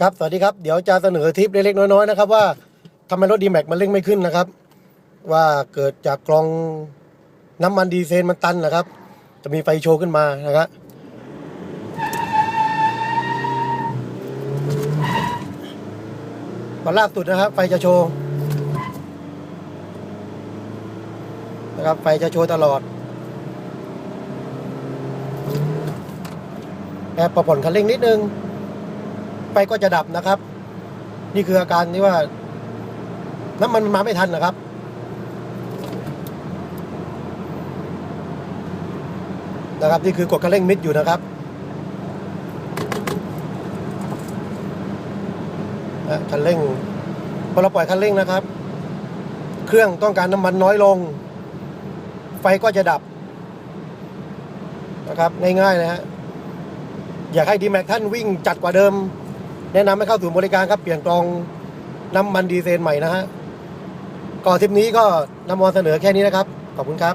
ครับ สวัสดีครับ เดี๋ยวจะเสนอทิปเล็กๆน้อยๆนะครับว่าทำไมรถดีแม็กมันเร่งไม่ขึ้นนะครับ ว่าเกิดจากกรองน้ำมันดีเซลมันตันนะครับ จะมีไฟโชว์ขึ้นมานะครับวันล่าสุดนะครับ ไฟจะโชว์นะครับไฟจะโชว์ตลอดแอบประผ่อนคันเร่งนิดนึง ไฟก็จะดับนะครับ นี่คืออาการที่ว่า น้ำมันมันมาไม่ทันนะครับ นะครับนี่คือกดคันเร่งมิดอยู่นะครับนะคันเร่งพอเราปล่อยคันเร่งนะครับ เครื่องต้องการน้ำมันน้อยลง ไฟก็จะดับ นะครับง่ายๆนะฮะอยากให้ดีแม็กท่านวิ่งจัดกว่าเดิม แนะนำให้เข้าสู่บริการครับ เปลี่ยนกรองน้ำมันดีเซลใหม่นะฮะก่อนทริปนี้ก็นำมาเสนอแค่นี้นะครับ ขอบคุณครับ